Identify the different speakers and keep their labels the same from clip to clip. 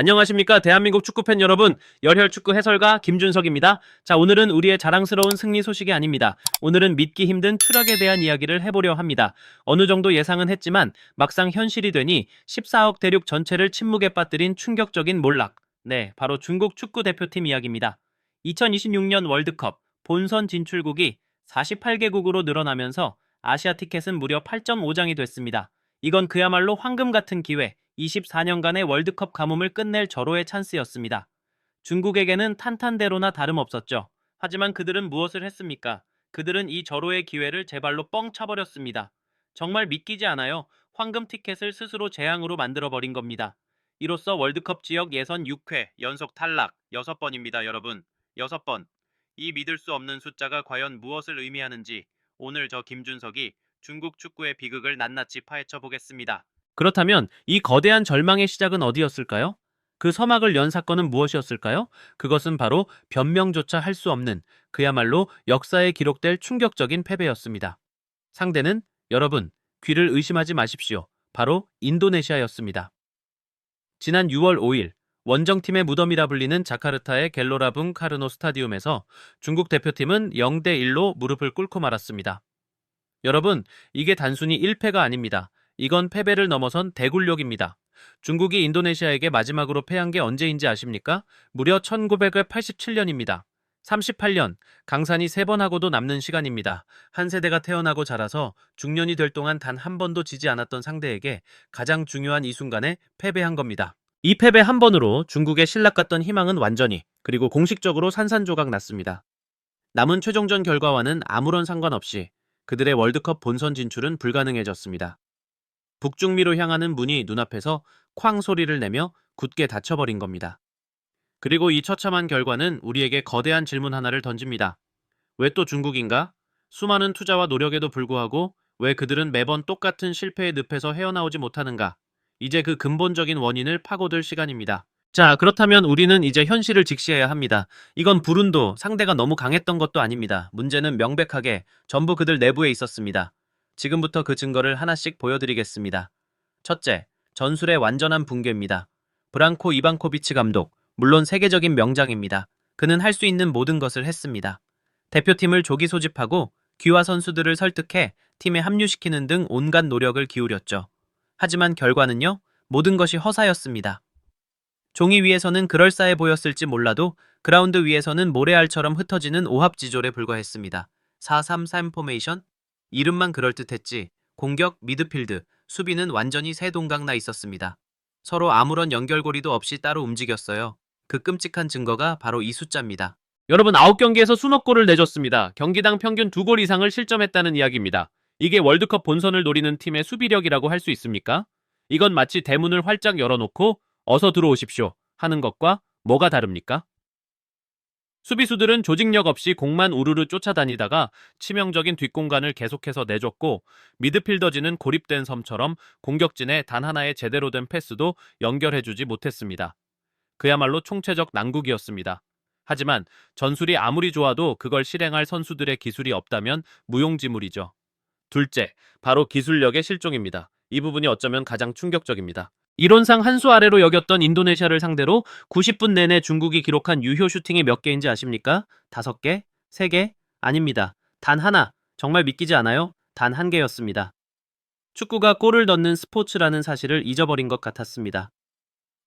Speaker 1: 안녕하십니까 대한민국 축구팬 여러분 열혈 축구 해설가 김준석입니다. 자 오늘은 우리의 자랑스러운 승리 소식이 아닙니다. 오늘은 믿기 힘든 추락에 대한 이야기를 해보려 합니다. 어느 정도 예상은 했지만 막상 현실이 되니 14억 대륙 전체를 침묵에 빠뜨린 충격적인 몰락. 네 바로 중국 축구 대표팀 이야기입니다. 2026년 월드컵 본선 진출국이 48개국으로 늘어나면서 아시아 티켓은 무려 8.5장이 됐습니다. 이건 그야말로 황금 같은 기회, 24년간의 월드컵 가뭄을 끝낼 절호의 찬스였습니다. 중국에게는 탄탄대로나 다름없었죠. 하지만 그들은 무엇을 했습니까? 그들은 이 절호의 기회를 제 발로 뻥 차버렸습니다. 정말 믿기지 않아요. 황금 티켓을 스스로 재앙으로 만들어버린 겁니다. 이로써 월드컵 지역 예선 6회 연속 탈락 6번입니다, 여러분. 6번. 이 믿을 수 없는 숫자가 과연 무엇을 의미하는지 오늘 저 김준석이 중국 축구의 비극을 낱낱이 파헤쳐 보겠습니다. 그렇다면 이 거대한 절망의 시작은 어디였을까요? 그 서막을 연 사건은 무엇이었을까요? 그것은 바로 변명조차 할 수 없는 그야말로 역사에 기록될 충격적인 패배였습니다. 상대는 여러분 귀를 의심하지 마십시오. 바로 인도네시아였습니다. 지난 6월 5일 원정팀의 무덤이라 불리는 자카르타의 갤로라붕 카르노 스타디움에서 중국 대표팀은 0대 1로 무릎을 꿇고 말았습니다. 여러분, 이게 단순히 1패가 아닙니다. 이건 패배를 넘어선 대굴욕입니다. 중국이 인도네시아에게 마지막으로 패한 게 언제인지 아십니까? 무려 1987년입니다. 38년, 강산이 3번 하고도 남는 시간입니다. 한 세대가 태어나고 자라서 중년이 될 동안 단 한 번도 지지 않았던 상대에게 가장 중요한 이 순간에 패배한 겁니다. 이 패배 한 번으로 중국의 신락갔던 희망은 완전히 그리고 공식적으로 산산조각 났습니다. 남은 최종전 결과와는 아무런 상관없이 그들의 월드컵 본선 진출은 불가능해졌습니다. 북중미로 향하는 문이 눈앞에서 쾅 소리를 내며 굳게 닫혀버린 겁니다. 그리고 이 처참한 결과는 우리에게 거대한 질문 하나를 던집니다. 왜 또 중국인가? 수많은 투자와 노력에도 불구하고 왜 그들은 매번 똑같은 실패의 늪에서 헤어나오지 못하는가? 이제 그 근본적인 원인을 파고들 시간입니다. 자, 그렇다면 우리는 이제 현실을 직시해야 합니다. 이건 불운도 상대가 너무 강했던 것도 아닙니다. 문제는 명백하게 전부 그들 내부에 있었습니다. 지금부터 그 증거를 하나씩 보여드리겠습니다. 첫째, 전술의 완전한 붕괴입니다. 브랑코 이방코비치 감독, 물론 세계적인 명장입니다. 그는 할 수 있는 모든 것을 했습니다. 대표팀을 조기 소집하고 귀화 선수들을 설득해 팀에 합류시키는 등 온갖 노력을 기울였죠. 하지만 결과는요, 모든 것이 허사였습니다. 종이 위에서는 그럴싸해 보였을지 몰라도 그라운드 위에서는 모래알처럼 흩어지는 오합지졸에 불과했습니다. 4-3-3 포메이션? 이름만 그럴듯했지 공격, 미드필드, 수비는 완전히 새 동강 나 있었습니다. 서로 아무런 연결고리도 없이 따로 움직였어요. 그 끔찍한 증거가 바로 이 숫자입니다. 여러분 9경기에서 수넉골을 내줬습니다. 경기당 평균 2골 이상을 실점했다는 이야기입니다. 이게 월드컵 본선을 노리는 팀의 수비력이라고 할 수 있습니까? 이건 마치 대문을 활짝 열어놓고 어서 들어오십시오 하는 것과 뭐가 다릅니까? 수비수들은 조직력 없이 공만 우르르 쫓아다니다가 치명적인 뒷공간을 계속해서 내줬고 미드필더진은 고립된 섬처럼 공격진에 단 하나의 제대로 된 패스도 연결해주지 못했습니다. 그야말로 총체적 난국이었습니다. 하지만 전술이 아무리 좋아도 그걸 실행할 선수들의 기술이 없다면 무용지물이죠. 둘째, 바로 기술력의 실종입니다. 이 부분이 어쩌면 가장 충격적입니다. 이론상 한 수 아래로 여겼던 인도네시아를 상대로 90분 내내 중국이 기록한 유효 슈팅이 몇 개인지 아십니까? 다섯 개? 세 개? 아닙니다. 단 하나. 정말 믿기지 않아요? 단 한 개였습니다. 축구가 골을 넣는 스포츠라는 사실을 잊어버린 것 같았습니다.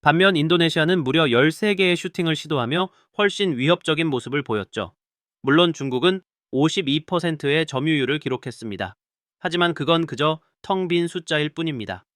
Speaker 1: 반면 인도네시아는 무려 13개의 슈팅을 시도하며 훨씬 위협적인 모습을 보였죠. 물론 중국은 52%의 점유율을 기록했습니다. 하지만 그건 그저 텅 빈 숫자일 뿐입니다.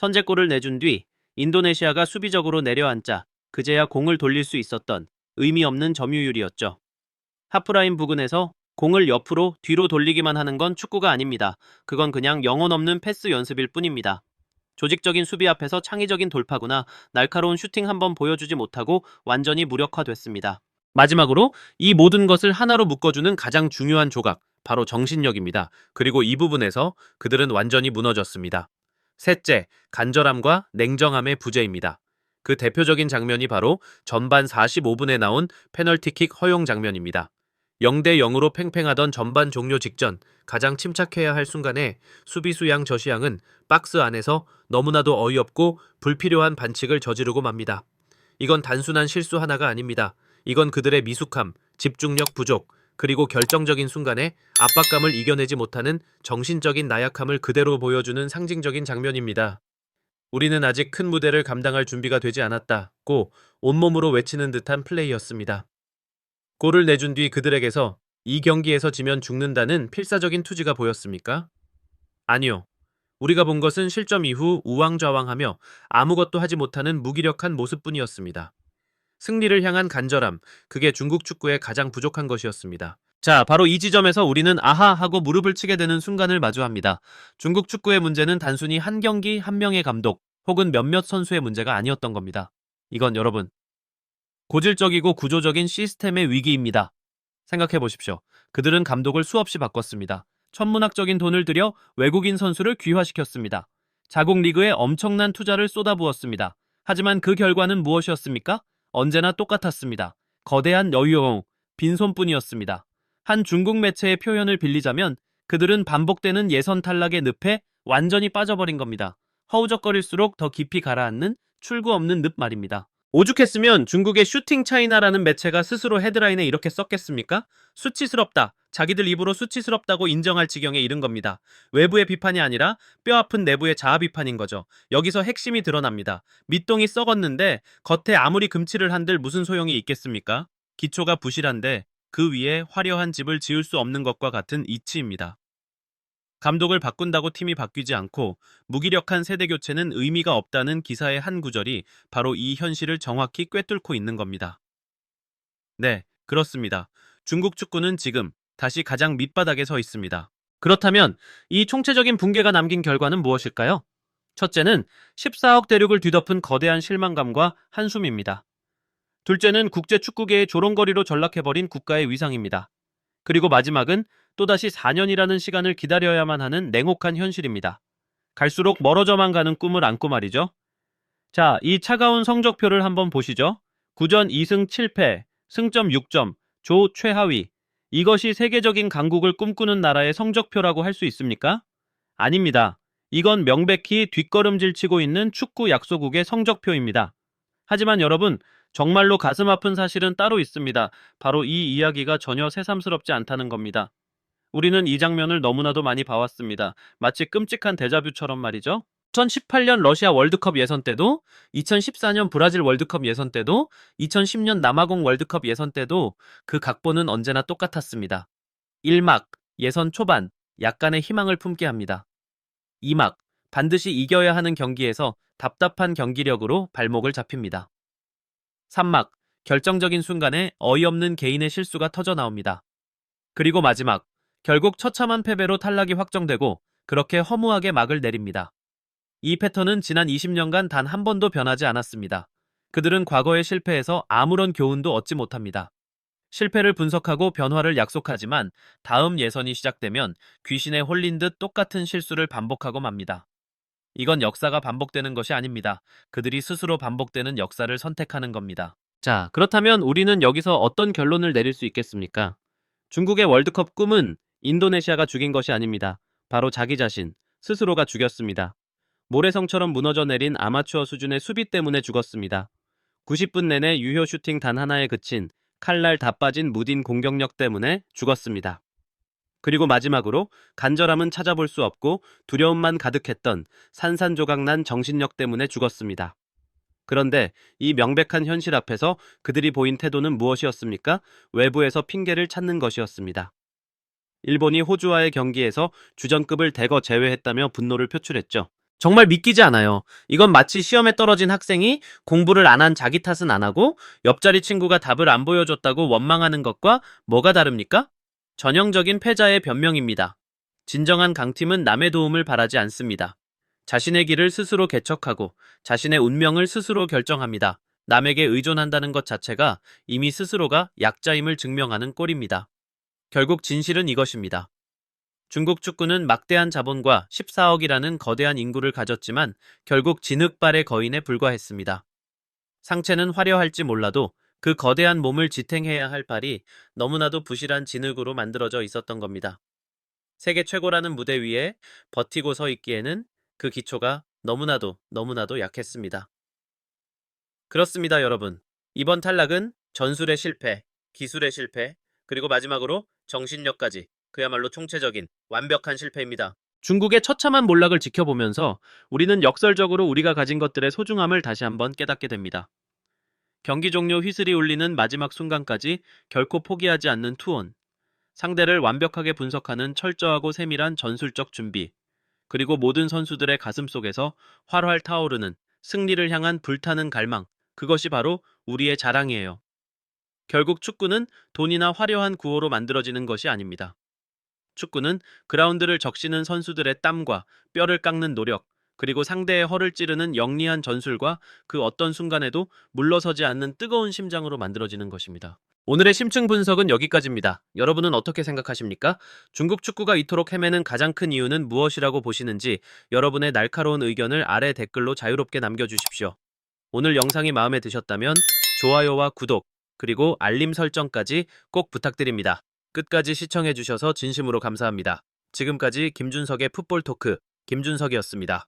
Speaker 1: 선제골을 내준 뒤 인도네시아가 수비적으로 내려앉자 그제야 공을 돌릴 수 있었던 의미 없는 점유율이었죠. 하프라인 부근에서 공을 옆으로 뒤로 돌리기만 하는 건 축구가 아닙니다. 그건 그냥 영혼 없는 패스 연습일 뿐입니다. 조직적인 수비 앞에서 창의적인 돌파구나 날카로운 슈팅 한번 보여주지 못하고 완전히 무력화됐습니다. 마지막으로 이 모든 것을 하나로 묶어주는 가장 중요한 조각, 바로 정신력입니다. 그리고 이 부분에서 그들은 완전히 무너졌습니다. 셋째, 간절함과 냉정함의 부재입니다. 그 대표적인 장면이 바로 전반 45분에 나온 페널티킥 허용 장면입니다. 0대 0으로 팽팽하던 전반 종료 직전 가장 침착해야 할 순간에 수비수 양 저시양은 박스 안에서 너무나도 어이없고 불필요한 반칙을 저지르고 맙니다. 이건 단순한 실수 하나가 아닙니다. 이건 그들의 미숙함, 집중력 부족, 그리고 결정적인 순간에 압박감을 이겨내지 못하는 정신적인 나약함을 그대로 보여주는 상징적인 장면입니다. 우리는 아직 큰 무대를 감당할 준비가 되지 않았다고 온몸으로 외치는 듯한 플레이였습니다. 골을 내준 뒤 그들에게서 이 경기에서 지면 죽는다는 필사적인 투지가 보였습니까? 아니요. 우리가 본 것은 실점 이후 우왕좌왕하며 아무것도 하지 못하는 무기력한 모습뿐이었습니다. 승리를 향한 간절함, 그게 중국 축구의 가장 부족한 것이었습니다. 자, 바로 이 지점에서 우리는 아하 하고 무릎을 치게 되는 순간을 마주합니다. 중국 축구의 문제는 단순히 한 경기 한 명의 감독 혹은 몇몇 선수의 문제가 아니었던 겁니다. 이건 여러분, 고질적이고 구조적인 시스템의 위기입니다. 생각해 보십시오. 그들은 감독을 수없이 바꿨습니다. 천문학적인 돈을 들여 외국인 선수를 귀화시켰습니다. 자국 리그에 엄청난 투자를 쏟아부었습니다. 하지만 그 결과는 무엇이었습니까? 언제나 똑같았습니다. 거대한 여유용, 빈손뿐이었습니다. 한 중국 매체의 표현을 빌리자면 그들은 반복되는 예선 탈락의 늪에 완전히 빠져버린 겁니다. 허우적거릴수록 더 깊이 가라앉는 출구 없는 늪 말입니다. 오죽했으면 중국의 슈팅 차이나라는 매체가 스스로 헤드라인에 이렇게 썼겠습니까? 수치스럽다. 자기들 입으로 수치스럽다고 인정할 지경에 이른 겁니다. 외부의 비판이 아니라 뼈아픈 내부의 자아 비판인 거죠. 여기서 핵심이 드러납니다. 밑동이 썩었는데 겉에 아무리 금칠을 한들 무슨 소용이 있겠습니까? 기초가 부실한데 그 위에 화려한 집을 지을 수 없는 것과 같은 이치입니다. 감독을 바꾼다고 팀이 바뀌지 않고 무기력한 세대 교체는 의미가 없다는 기사의 한 구절이 바로 이 현실을 정확히 꿰뚫고 있는 겁니다. 네, 그렇습니다. 중국 축구는 지금 다시 가장 밑바닥에 서 있습니다. 그렇다면 이 총체적인 붕괴가 남긴 결과는 무엇일까요? 첫째는 14억 대륙을 뒤덮은 거대한 실망감과 한숨입니다. 둘째는 국제 축구계의 조롱거리로 전락해버린 국가의 위상입니다. 그리고 마지막은 또다시 4년이라는 시간을 기다려야만 하는 냉혹한 현실입니다. 갈수록 멀어져만 가는 꿈을 안고 말이죠. 자, 이 차가운 성적표를 한번 보시죠. 9전 2승 7패, 승점 6점, 조 최하위. 이것이 세계적인 강국을 꿈꾸는 나라의 성적표라고 할 수 있습니까? 아닙니다. 이건 명백히 뒷걸음질 치고 있는 축구 약소국의 성적표입니다. 하지만 여러분, 정말로 가슴 아픈 사실은 따로 있습니다. 바로 이 이야기가 전혀 새삼스럽지 않다는 겁니다. 우리는 이 장면을 너무나도 많이 봐왔습니다. 마치 끔찍한 데자뷰처럼 말이죠. 2018년 러시아 월드컵 예선 때도, 2014년 브라질 월드컵 예선 때도, 2010년 남아공 월드컵 예선 때도 그 각본은 언제나 똑같았습니다. 1막, 예선 초반, 약간의 희망을 품게 합니다. 2막, 반드시 이겨야 하는 경기에서 답답한 경기력으로 발목을 잡힙니다. 3막, 결정적인 순간에 어이없는 개인의 실수가 터져 나옵니다. 그리고 마지막, 결국 처참한 패배로 탈락이 확정되고 그렇게 허무하게 막을 내립니다. 이 패턴은 지난 20년간 단 한 번도 변하지 않았습니다. 그들은 과거의 실패에서 아무런 교훈도 얻지 못합니다. 실패를 분석하고 변화를 약속하지만 다음 예선이 시작되면 귀신에 홀린 듯 똑같은 실수를 반복하고 맙니다. 이건 역사가 반복되는 것이 아닙니다. 그들이 스스로 반복되는 역사를 선택하는 겁니다. 자, 그렇다면 우리는 여기서 어떤 결론을 내릴 수 있겠습니까? 중국의 월드컵 꿈은 인도네시아가 죽인 것이 아닙니다. 바로 자기 자신, 스스로가 죽였습니다. 모래성처럼 무너져 내린 아마추어 수준의 수비 때문에 죽었습니다. 90분 내내 유효 슈팅 단 하나에 그친 칼날 다 빠진 무딘 공격력 때문에 죽었습니다. 그리고 마지막으로 간절함은 찾아볼 수 없고 두려움만 가득했던 산산조각난 정신력 때문에 죽었습니다. 그런데 이 명백한 현실 앞에서 그들이 보인 태도는 무엇이었습니까? 외부에서 핑계를 찾는 것이었습니다. 일본이 호주와의 경기에서 주전급을 대거 제외했다며 분노를 표출했죠. 정말 믿기지 않아요. 이건 마치 시험에 떨어진 학생이 공부를 안 한 자기 탓은 안 하고 옆자리 친구가 답을 안 보여줬다고 원망하는 것과 뭐가 다릅니까? 전형적인 패자의 변명입니다. 진정한 강팀은 남의 도움을 바라지 않습니다. 자신의 길을 스스로 개척하고 자신의 운명을 스스로 결정합니다. 남에게 의존한다는 것 자체가 이미 스스로가 약자임을 증명하는 꼴입니다. 결국 진실은 이것입니다. 중국 축구는 막대한 자본과 14억이라는 거대한 인구를 가졌지만 결국 진흙발의 거인에 불과했습니다. 상체는 화려할지 몰라도 그 거대한 몸을 지탱해야 할 발이 너무나도 부실한 진흙으로 만들어져 있었던 겁니다. 세계 최고라는 무대 위에 버티고 서 있기에는 그 기초가 너무나도 너무나도 약했습니다. 그렇습니다, 여러분. 이번 탈락은 전술의 실패, 기술의 실패, 그리고 마지막으로 정신력까지 그야말로 총체적인 완벽한 실패입니다. 중국의 처참한 몰락을 지켜보면서 우리는 역설적으로 우리가 가진 것들의 소중함을 다시 한번 깨닫게 됩니다. 경기 종료 휘슬이 울리는 마지막 순간까지 결코 포기하지 않는 투혼, 상대를 완벽하게 분석하는 철저하고 세밀한 전술적 준비, 그리고 모든 선수들의 가슴 속에서 활활 타오르는 승리를 향한 불타는 갈망, 그것이 바로 우리의 자랑이에요. 결국 축구는 돈이나 화려한 구호로 만들어지는 것이 아닙니다. 축구는 그라운드를 적시는 선수들의 땀과 뼈를 깎는 노력, 그리고 상대의 허를 찌르는 영리한 전술과 그 어떤 순간에도 물러서지 않는 뜨거운 심장으로 만들어지는 것입니다. 오늘의 심층 분석은 여기까지입니다. 여러분은 어떻게 생각하십니까? 중국 축구가 이토록 헤매는 가장 큰 이유는 무엇이라고 보시는지 여러분의 날카로운 의견을 아래 댓글로 자유롭게 남겨주십시오. 오늘 영상이 마음에 드셨다면 좋아요와 구독, 그리고 알림 설정까지 꼭 부탁드립니다. 끝까지 시청해주셔서 진심으로 감사합니다. 지금까지 김준석의 풋볼 토크, 김준석이었습니다.